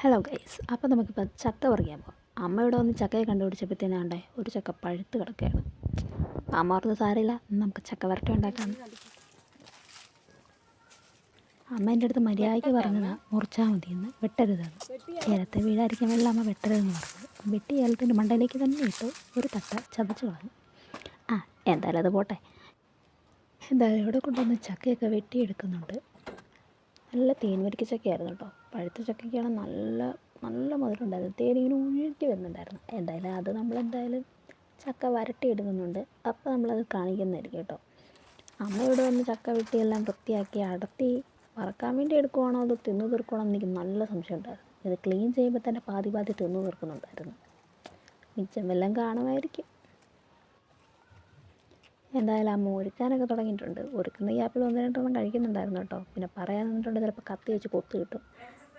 Hello guys അപ്പോൾ നമുക്കിപ്പോൾ ചക്ക പറിക്കാൻ പോകാം അമ്മ ഇവിടെ വന്ന് ചക്കയെ കണ്ടുപിടിച്ചപ്പോഴത്തേനാണ്ടേ ഒരു ചക്ക പഴുത്ത് കിടക്കുകയാണ്. അമ്മ ഓർത്ത് സാരമില്ല നമുക്ക് ചക്ക വരട്ടി ഉണ്ടാക്കാം. അമ്മ എന്റെ അടുത്ത് മര്യാദയ്ക്ക് പറഞ്ഞതാ മുറിച്ചാൽ മതി എന്ന് വെട്ടരുതെന്ന്. ഏലത്തെ വീഴായിരിക്കാൻ വേണ്ടി അമ്മ വെട്ടരുതെന്ന് പറഞ്ഞത് വെട്ടി ഏലത്തിന്റെ മണ്ടയിലേക്ക് തന്നെ ഇട്ട് ഒരു തട്ട ചതച്ച് കളഞ്ഞു. ആ എന്തായാലും അത് പോട്ടെ. എന്തായാലും ഇവിടെ കൊണ്ടുവന്ന് ചക്കയൊക്കെ വെട്ടിയെടുക്കുന്നുണ്ട്. നല്ല തേൻ വരിക്ക ചക്കയായിരുന്നു കേട്ടോ. പഴുത്ത ചക്കയ്ക്കാണ് നല്ല നല്ല മധുരമുണ്ടായിരുന്നു തേനിങ്ങനെ ഒഴുകി വരുന്നുണ്ടായിരുന്നു. എന്തായാലും അത് നമ്മളെന്തായാലും ചക്ക വരട്ടി എടുക്കുന്നുണ്ട് അപ്പോൾ നമ്മളത് കാണിക്കുന്നതായിരിക്കും കേട്ടോ. അമ്മ ഇവിടെ വന്ന് ചക്ക വെട്ടിയെല്ലാം വൃത്തിയാക്കി അടർത്തി വറക്കാൻ വേണ്ടി എടുക്കുവാണോ അത് തിന്നു തീർക്കുവാണോ എന്ന് എനിക്ക് നല്ല സംശയം ഉണ്ടായിരുന്നു. ഇത് ക്ലീൻ ചെയ്യുമ്പോൾ തന്നെ പാതി പാതി തിന്നു തീർക്കുന്നുണ്ടായിരുന്നു. മിച്ചം വല്ലതും കാണുമായിരിക്കും. എന്തായാലും അമ്മ ഒരുക്കാനൊക്കെ തുടങ്ങിയിട്ടുണ്ട്. ഒരുക്കുന്ന ഗ്യാപ്പിൽ ഒന്ന് രണ്ടെണ്ണം കഴിക്കുന്നുണ്ടായിരുന്നു കേട്ടോ. പിന്നെ പറയാൻ നിന്നിട്ടുണ്ട് ചിലപ്പോൾ കത്തി വെച്ച് കൊത്തു കിട്ടും.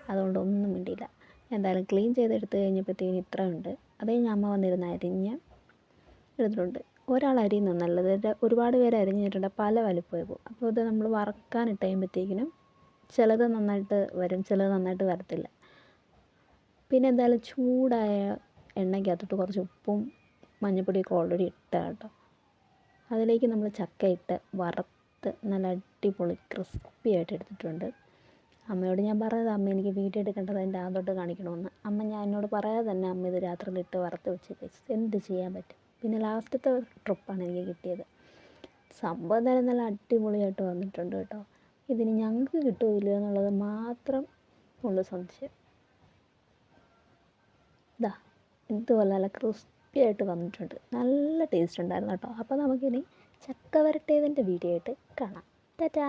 അതുകൊണ്ട് ഒന്നും മിണ്ടിയില്ല. എന്തായാലും ക്ലീൻ ചെയ്തെടുത്ത് കഴിഞ്ഞപ്പോഴത്തേന് ഇത്ര ഉണ്ട്. അത് കഴിഞ്ഞ് അമ്മ വന്നിരുന്ന് അരിഞ്ഞ് എടുത്തിട്ടുണ്ട് ഒരാൾ അരിയുന്നു നല്ലത്. ഒരുപാട് പേര് അരിഞ്ഞിട്ടുണ്ട്. പല വലിപ്പമായി പോകും. അപ്പോൾ ഇത് നമ്മൾ വറക്കാനിട്ട് കഴിയുമ്പോഴത്തേക്കിനും ചിലത് നന്നായിട്ട് വരും. ചിലത് നന്നായിട്ട് വരത്തില്ല. പിന്നെ എന്തായാലും ചൂടായ എണ്ണയ്ക്കകത്തോട്ട് കുറച്ച് ഉപ്പും മഞ്ഞൾപ്പൊടിയൊക്കെ ഓൾറെഡി ഇട്ട കേട്ടോ. അതിലേക്ക് നമ്മൾ ചക്ക ഇട്ട് വറുത്ത് നല്ല അടിപൊളി ക്രിസ്പി ആയിട്ട് എടുത്തിട്ടുണ്ട്. അമ്മയോട് ഞാൻ പറഞ്ഞതാണ് അമ്മ എനിക്ക് വീഡിയോ എടുക്കേണ്ടത് അതിന്റെ അകത്തോട്ട് കാണിക്കണമെന്ന്. അമ്മ ഞാൻ എന്നോട് പറയാതെ തന്നെ അമ്മ ഇത് രാത്രിയിൽ ഇട്ട് വറുത്ത് വെച്ച് എന്ത് ചെയ്യാൻ പറ്റും? പിന്നെ ലാസ്റ്റത്തെ ട്രിപ്പാണ് എനിക്ക് കിട്ടിയത്. സംഭവം എന്തായാലും നല്ല അടിപൊളിയായിട്ട് വന്നിട്ടുണ്ട് കേട്ടോ. ഇതിന് ഞങ്ങൾക്ക് കിട്ടുമോ ഇല്ലയോ എന്നുള്ളത് മാത്രം ഉള്ള സംശയം. ഇതാ ഇതുപോലെ നല്ല ക്രിസ്പി ആയിട്ട് വന്നിട്ടുണ്ട്. നല്ല ടേസ്റ്റ് ഉണ്ടായിരുന്നു കേട്ടോ. അപ്പോൾ നമുക്കിനി ചക്ക വരട്ടിയതിന്റെ വീഡിയോ ആയിട്ട് കാണാം. ടാറ്റാ!